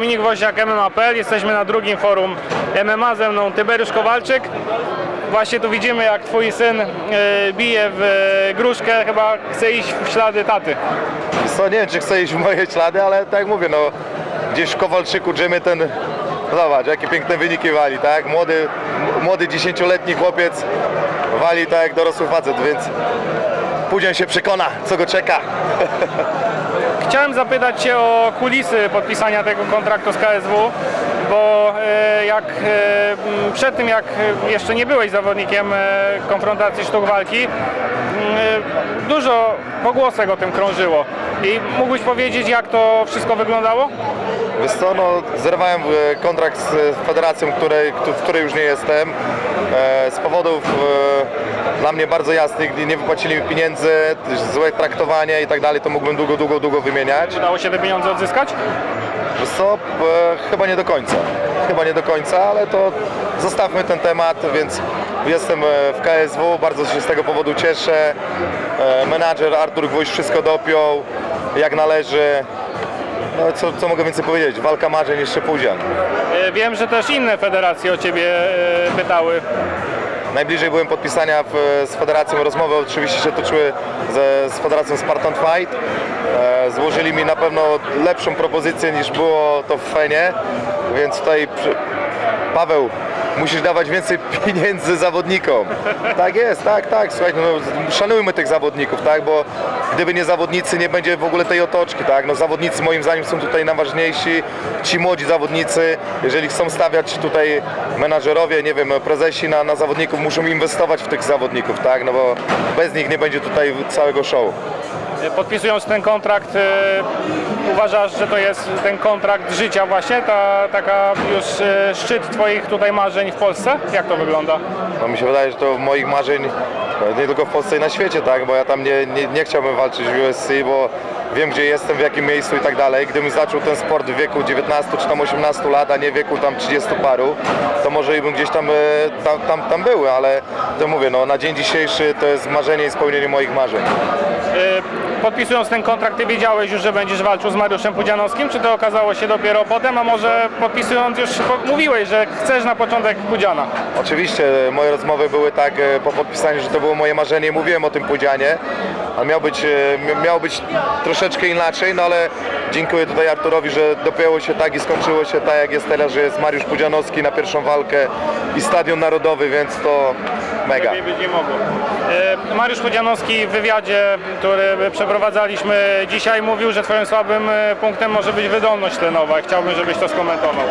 Dominik Woźniak, MMA.pl. Jesteśmy na drugim forum MMA. Ze mną Tyberiusz Kowalczyk. Właśnie tu widzimy, jak twój syn e, bije w e, gruszkę. Chyba chce iść w ślady taty. Co, nie wiem, czy chcę iść w moje ślady, ale tak jak mówię, no gdzieś w Kowalczyku Jimmy ten, zobacz, jakie piękne wyniki wali, tak? Młody, młody 10-letni chłopiec wali tak jak dorosły facet, więc później się przekona, co go czeka. Chciałem zapytać Cię o kulisy podpisania tego kontraktu z KSW, bo e, jak e, przed tym, jak jeszcze nie byłeś zawodnikiem e, konfrontacji sztuk walki, dużo pogłosek o tym krążyło. I mógłbyś powiedzieć, jak to wszystko wyglądało? Wiesz co, no zerwałem kontrakt z federacją, której, któ- w której już nie jestem, z powodów dla mnie bardzo jasnych, nie- wypłacili mi pieniędzy, złe traktowanie i tak dalej, to mógłbym długo, długo, długo wymieniać. Udało się te pieniądze odzyskać? Co, e, chyba nie do końca. Chyba nie do końca, ale to zostawmy ten temat, więc jestem e, w KSW, bardzo się z tego powodu cieszę. E, Menadżer Artur Gwóźdź wszystko dopiął, jak należy. No co, co mogę więcej powiedzieć? Walka marzeń jeszcze. E, Wiem, że też inne federacje o Ciebie pytały. Najbliżej byłem podpisania w, z federacją, rozmowy oczywiście się toczyły ze, z federacją Spartan Fight. E, złożyli mi na pewno lepszą propozycję niż było to w Fenie, więc tutaj przy... Paweł, musisz dawać więcej pieniędzy zawodnikom. Tak jest, tak, tak, słuchaj, no, szanujmy tych zawodników, tak, bo gdyby nie zawodnicy, nie będzie w ogóle tej otoczki, tak, no zawodnicy moim zdaniem są tutaj najważniejsi, ci młodzi zawodnicy, jeżeli chcą stawiać tutaj menadżerowie, nie wiem, prezesi na, na zawodników, muszą inwestować w tych zawodników, tak, no bo bez nich nie będzie tutaj całego show. E, Podpisując ten kontrakt, e, uważasz, że to jest ten kontrakt życia właśnie, ta taka już e, szczyt Twoich tutaj marzeń w Polsce? Jak to wygląda? No mi się wydaje, że to moich marzeń nie tylko w Polsce i na świecie, tak, bo ja tam nie, nie, nie chciałbym walczyć w UFC, bo wiem gdzie jestem, w jakim miejscu i tak dalej. Gdybym zaczął ten sport w wieku 19 czy tam 18 lat, a nie w wieku tam 30 paru, to może i bym gdzieś tam, tam, tam, tam był, ale to mówię, no na dzień dzisiejszy to jest marzenie i spełnienie moich marzeń. Podpisując ten kontrakt, Ty wiedziałeś już, że będziesz walczył z Mariuszem Pudzianowskim, czy to okazało się dopiero potem, a może podpisując już mówiłeś, że chcesz na początek Pudziana? Oczywiście moje rozmowy były tak e, po podpisaniu, że to było moje marzenie, mówiłem o tym Pudzianie, a miał być, e, mi- miało być troszeczkę inaczej, no ale dziękuję tutaj Arturowi, że dopięło się tak i skończyło się tak jak jest teraz, że jest Mariusz Pudzianowski na pierwszą walkę i Stadion Narodowy, więc to mega. E, Mariusz Pudzianowski w wywiadzie, który przeprowadzaliśmy dzisiaj, mówił, że Twoim słabym e, punktem może być wydolność tlenowa. Chciałbym, żebyś to skomentował.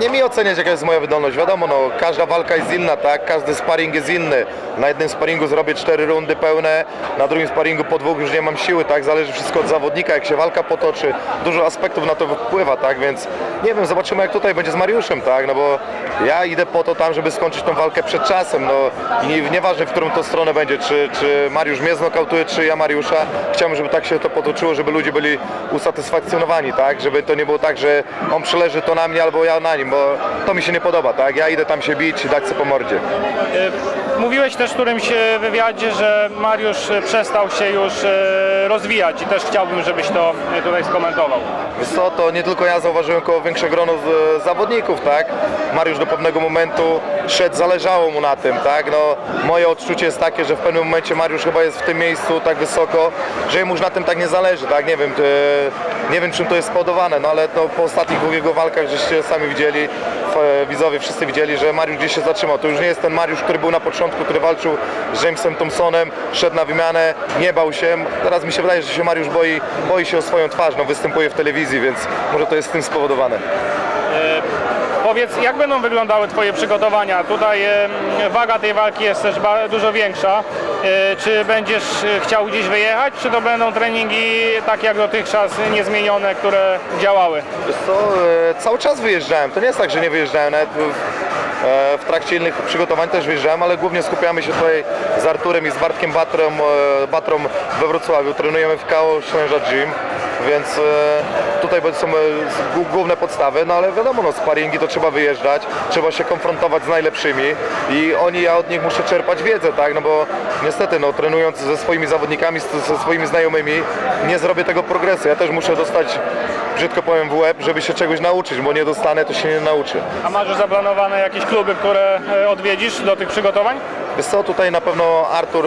Nie mi oceniać jaka jest moja wydolność, wiadomo, no, każda walka jest inna, tak, każdy sparring jest inny. Na jednym sparingu zrobię cztery rundy pełne, na drugim sparingu po dwóch już nie mam siły, tak, zależy wszystko od zawodnika, jak się walka potoczy, dużo aspektów na to wpływa, tak, więc nie wiem, zobaczymy jak tutaj będzie z Mariuszem, tak, no bo ja idę po to tam, żeby skończyć tą walkę przed czasem, no nie, nieważne w którą to stronę będzie, czy, czy Mariusz mnie znokautuje, czy ja Mariusza, chciałbym, żeby tak się to potoczyło, żeby ludzie byli usatysfakcjonowani, tak, żeby to nie było tak, że on przeleży to na mnie albo ja na nim, bo to mi się nie podoba, tak? Ja idę tam się bić i dać sobie po mordzie. E, Mówiłeś też w którymś e, wywiadzie, że Mariusz e, przestał się już rozwijać i też chciałbym, żebyś to tutaj skomentował. Wiesz co, to nie tylko ja zauważyłem, koło większe grono z, zawodników, tak? Mariusz do pewnego momentu szedł, zależało mu na tym, tak? No, moje odczucie jest takie, że w pewnym momencie Mariusz chyba jest w tym miejscu tak wysoko, że jemu już na tym tak nie zależy, tak? Nie wiem, e, nie wiem czym to jest spowodowane, no ale to po ostatnich dwóch jego walkach, żeście sami widzieli, e, widzowie wszyscy widzieli, że Mariusz gdzieś się zatrzymał. To już nie jest ten Mariusz, który był na początku, który walczył z Jamesem Thompsonem, szedł na wymianę, nie bał się. Teraz mi się wydaje, że się Mariusz boi, boi się o swoją twarz, no występuje w telewizji, więc może to jest tym spowodowane. Powiedz, jak będą wyglądały Twoje przygotowania? Tutaj waga tej walki jest też dużo większa. E, Czy będziesz e, chciał gdzieś wyjechać, czy to będą treningi takie jak dotychczas, niezmienione, które działały? Wiesz co, e, cały czas wyjeżdżałem, to nie jest tak, że nie wyjeżdżałem, nawet w, trakcie innych przygotowań też wyjeżdżałem, ale głównie skupiamy się tutaj z Arturem i z Bartkiem Batrą, Batrą we Wrocławiu, trenujemy w KO Ślęża Gym. Więc e, tutaj są e, główne podstawy, no ale wiadomo, no sparingi to trzeba wyjeżdżać, trzeba się konfrontować z najlepszymi i oni, ja od nich muszę czerpać wiedzę, tak, no bo niestety, no trenując ze swoimi zawodnikami, ze swoimi znajomymi, nie zrobię tego progresu, ja też muszę dostać, brzydko powiem, w łeb, żeby się czegoś nauczyć, bo nie dostanę, to się nie nauczy. A masz zaplanowane jakieś kluby, które e, odwiedzisz do tych przygotowań? Wiesz co, tutaj na pewno Artur,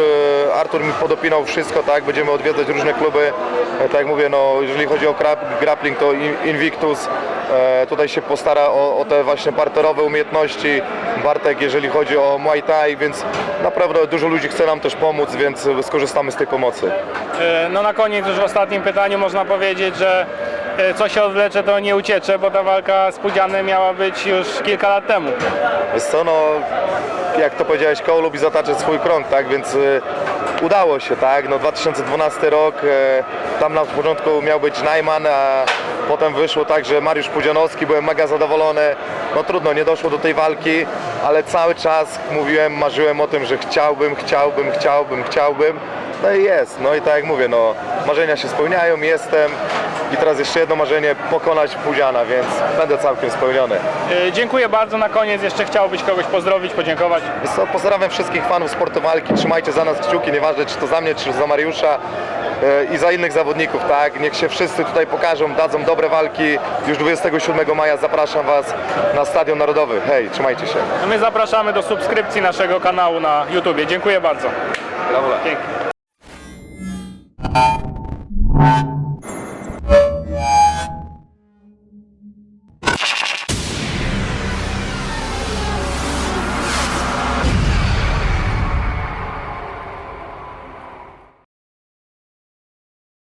e, Artur mi podopinał wszystko, tak, będziemy odwiedzać różne kluby, e, tak jak mówię, no jeżeli chodzi o grappling to In- Invictus, e, tutaj się postara o, o te właśnie parterowe umiejętności, Bartek jeżeli chodzi o Muay Thai, więc naprawdę dużo ludzi chce nam też pomóc, więc skorzystamy z tej pomocy. E, No na koniec już w ostatnim pytaniu można powiedzieć, że co się odwlecze to nie uciecze, bo ta walka z Pudzianem miała być już kilka lat temu. Wiesz co, no jak to powiedziałeś, koło lubi zataczać swój krąg, tak, więc y, udało się, tak, no 2012 rok, e, tam na początku miał być Najman, a potem wyszło tak, że Mariusz Pudzianowski, byłem mega zadowolony, no trudno, nie doszło do tej walki, ale cały czas mówiłem, marzyłem o tym, że chciałbym, chciałbym, chciałbym, chciałbym, no i jest, no i tak jak mówię, no marzenia się spełniają, jestem i teraz jeszcze jedno marzenie, pokonać Pudziana, więc będę całkiem spełniony. E, Dziękuję bardzo. Na koniec jeszcze chciałbyś kogoś pozdrowić, podziękować. Co, pozdrawiam wszystkich fanów sportu walki, trzymajcie za nas kciuki, nieważne czy to za mnie, czy za Mariusza e, i za innych zawodników, tak? Niech się wszyscy tutaj pokażą, dadzą dobre walki. Już 27 maja zapraszam Was na Stadion Narodowy. Hej, trzymajcie się. My zapraszamy do subskrypcji naszego kanału na YouTubie. Dziękuję bardzo. Brawo. Dzięki.